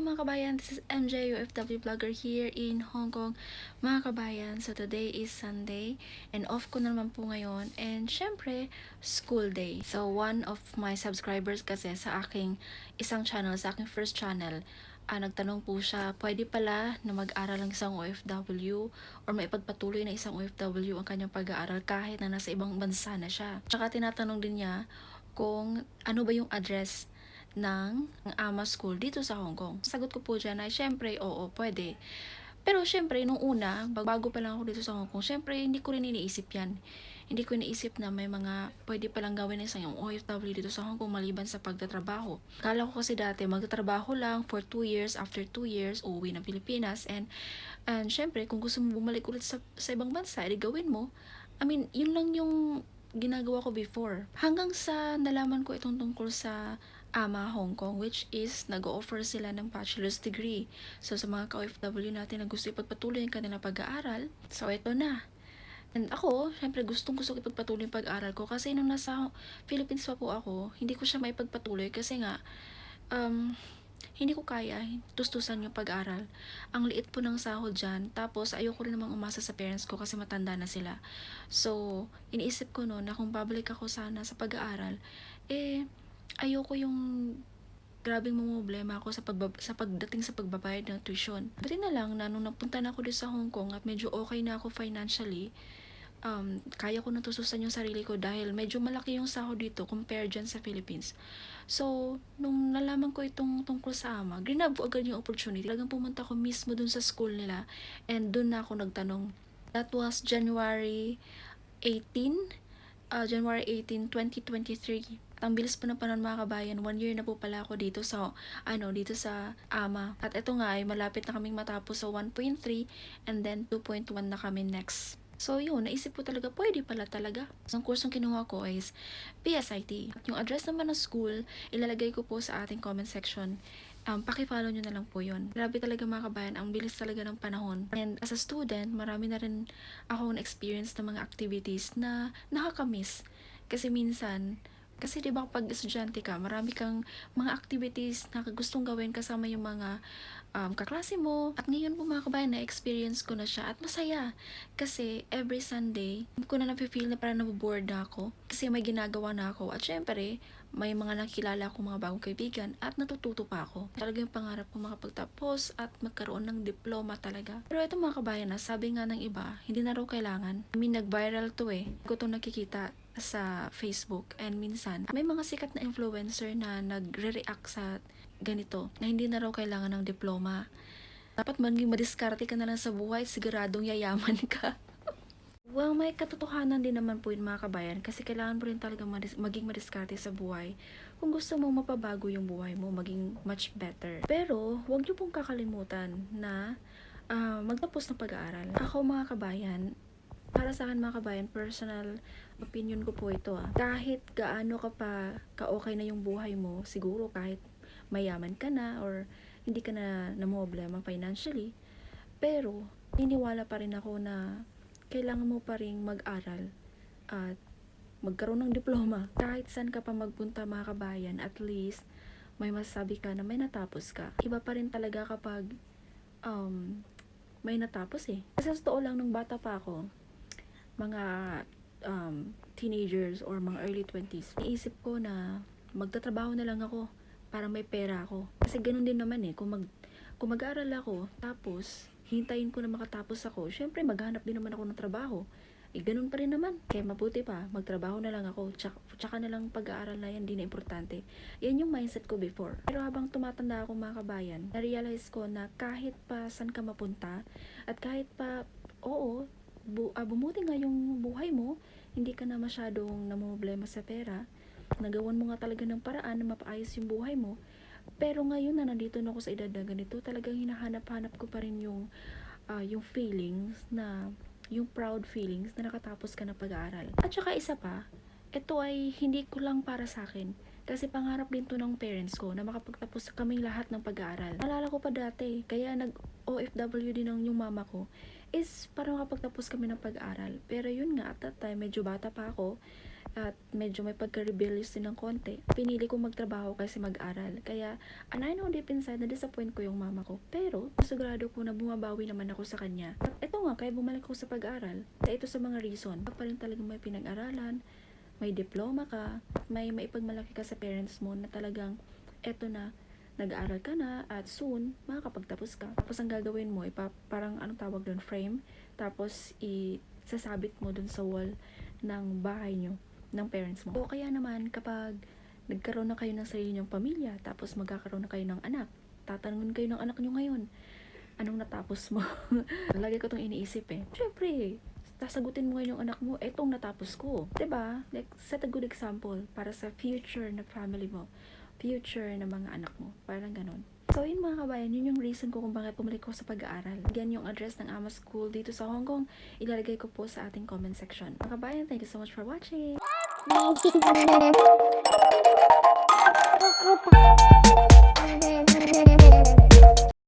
Hello mga kabayan, this is MJ, UFW vlogger here in Hong Kong. Mga kabayan, so today is Sunday and off ko na naman po ngayon and syempre, school day. So one of my subscribers kasi sa aking isang channel, sa aking first channel, ah, nagtanong po siya, pwede pala na mag-aral ang isang OFW or maipagpatuloy na isang OFW ang kanyang pag-aaral kahit na nasa ibang bansa na siya. Tsaka tinatanong din niya kung ano ba yung address ng AMA School dito sa Hong Kong. Sagot ko po dyan ay syempre, oo, pwede. Pero syempre, nung una, bago pa lang ako dito sa Hong Kong, syempre, hindi ko rin iniisip yan. Hindi ko iniisip na may mga pwede palang gawin ng isang OFW dito sa Hong Kong maliban sa pagtatrabaho. Kala ko kasi dati, magtatrabaho lang for 2 years, after 2 years, uuwi ng Pilipinas, and, and syempre, kung gusto mo bumalik ulit sa, sa ibang bansa, edi gawin mo. I mean, yun lang yung ginagawa ko before. Hanggang sa nalaman ko itong tungkol sa AMA Hong Kong which is nag-offer sila ng bachelor's degree. So sa mga ka-OFW natin na gusto ipagpatuloy ang kanilang pag-aaral, so ito na. And ako, syempre gustong gusto ko ipagpatuloy yung pag-aaral ko kasi nung nasa Philippines pa po ako, hindi ko siya maipagpatuloy kasi nga um, hindi ko kaya tustusan yung pag-aral. Ang liit po ng sahod dyan. Tapos, ayoko rin namang umasa sa parents ko kasi matanda na sila. So, iniisip ko noon na kung babalik ako sana sa pag-aaral, eh, ayoko yung grabing problema ako sa, pagbab- sa pagdating sa pagbabayad ng tuition. Buti na lang na nung napunta na ako dito sa Hong Kong at medyo okay na ako financially, um, kaya ko natususan yung sarili ko dahil medyo malaki yung sahod dito compare dyan sa Philippines. So, nung nalaman ko itong tungkol sa ama, grinab ko agad yung opportunity. Talagang pumunta ko mismo dun sa school nila and dun na ako nagtanong. That was January 18, uh, January 18, 2023. At ang bilis pa ng panahon mga kabayan, one year na po pala ako dito sa, ano, dito sa AMA. At ito nga ay malapit na kaming matapos sa 1.3 and then 2.1 na kami next. So yun, naisip ko talaga, pwede pala talaga. Ang kursong kinuha ko is PSIT. At yung address naman ng school, ilalagay ko po sa ating comment section. Um, pakifollow nyo na lang po yun. Grabe talaga mga kabayan, ang bilis talaga ng panahon. And as a student, marami na rin ako na-experience ng mga activities na nakakamiss. Kasi minsan, kasi 'di ba pag estudyante ka, marami kang mga activities na gustong gawin kasama yung mga um, kaklase mo. At ngayon po mga kabayan, na-experience ko na siya at masaya. Kasi every Sunday, ko na na-feel na parang naboboard na ako. Kasi may ginagawa na ako. At syempre, may mga nakilala akong mga bagong kaibigan at natututo pa ako. Talaga yung pangarap ko makapagtapos at magkaroon ng diploma talaga. Pero ito mga kabayan na sabi nga ng iba, hindi na raw kailangan. I mean, nag-viral to eh. Ko itong nakikita sa Facebook and minsan may mga sikat na influencer na nagre-react sa ganito na hindi na raw kailangan ng diploma. Dapat maging madiskarte ka na lang sa buhay, siguradong yayaman ka. Well, may katotohanan din naman po yun mga kabayan kasi kailangan mo rin talaga madis- maging madiskarte sa buhay kung gusto mong mapabago yung buhay mo, maging much better. Pero, huwag niyo pong kakalimutan na ah, magtapos ng pag-aaral. Ako mga kabayan, para sa akin mga kabayan, personal opinion ko po ito ah. Kahit gaano ka pa ka-okay na yung buhay mo, siguro kahit mayaman ka na or hindi ka na namroblema financially, pero niniwala pa rin ako na kailangan mo pa rin mag-aral at magkaroon ng diploma. Kahit saan ka pa magpunta mga kabayan, at least may masasabi ka na may natapos ka. Iba pa rin talaga kapag um, may natapos eh. Kasi totoo lang, nung bata pa ako, mga um, teenagers or mga early 20s, naisip ko na magtatrabaho na lang ako para may pera ako. Kasi ganun din naman eh, kung, mag, kung mag-aaral ako, tapos hintayin ko na makatapos ako, syempre maghanap din naman ako ng trabaho. Eh, ganun pa rin naman. Kaya mabuti pa, magtrabaho na lang ako, tsaka, tsaka na lang pag-aaral na yan, di na importante. Yan yung mindset ko before. Pero habang tumatanda ako mga kabayan, na-realize ko na kahit pa saan ka mapunta, at kahit pa, oo, bu ah, bumuti nga yung buhay mo, hindi ka na masyadong namumblema sa pera, nagawan mo nga talaga ng paraan na mapaayos yung buhay mo, pero ngayon na nandito na ako sa edad na ganito, talagang hinahanap-hanap ko pa rin yung, ah, yung feelings na, yung proud feelings na nakatapos ka ng pag-aaral. At saka isa pa, ito ay hindi ko lang para sa akin. Kasi pangarap din to ng parents ko na makapagtapos kaming lahat ng pag-aaral. Nalala ko pa dati, kaya nag-OFW din ng yung mama ko, is para makapagtapos kami ng pag-aaral. Pero yun nga, at that time, medyo bata pa ako, at medyo may pagka-rebellious din ng konti, pinili ko magtrabaho kasi mag-aral. Kaya, and I know deep inside na disappoint ko yung mama ko. Pero, sigurado ko na bumabawi naman ako sa kanya. At ito nga, kaya bumalik ako sa pag-aral. Kaya ito sa mga reason. Pa rin talagang may pinag-aralan, may diploma ka, may maipagmalaki ka sa parents mo na talagang eto na, nag-aaral ka na at soon, makakapagtapos ka. Tapos ang gagawin mo, ipa, parang anong tawag doon, frame. Tapos, isasabit mo doon sa wall ng bahay nyo, ng parents mo. O kaya naman, kapag nagkaroon na kayo ng sarili nyong pamilya, tapos magkakaroon na kayo ng anak, tatanungin kayo ng anak nyo ngayon, anong natapos mo? Lagi ko itong iniisip eh. Siyempre, sasagutin mo ngayon yung anak mo, etong natapos ko. ba? Like, set a good example para sa future na family mo. Future na mga anak mo. Parang ganun. So, yun mga kabayan, yun yung reason ko kung bakit bumalik ko sa pag-aaral. Yan yung address ng Ama School dito sa Hong Kong. Ilalagay ko po sa ating comment section. Mga kabayan, thank you so much for watching. Bye.